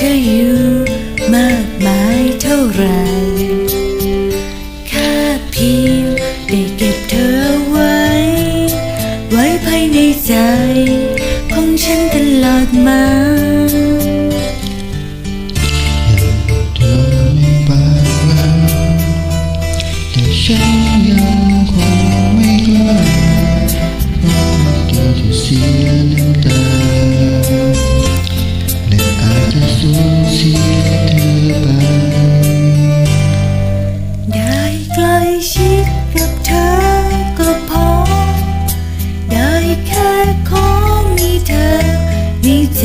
ธออยู่มากมายเท่าไรข้าเพียงได้เก็บเธอไว้ ไว้ภายในใจ ของฉันตลอดมา กับเธอก็พอ ได้แค่ขอมีเธอในใจ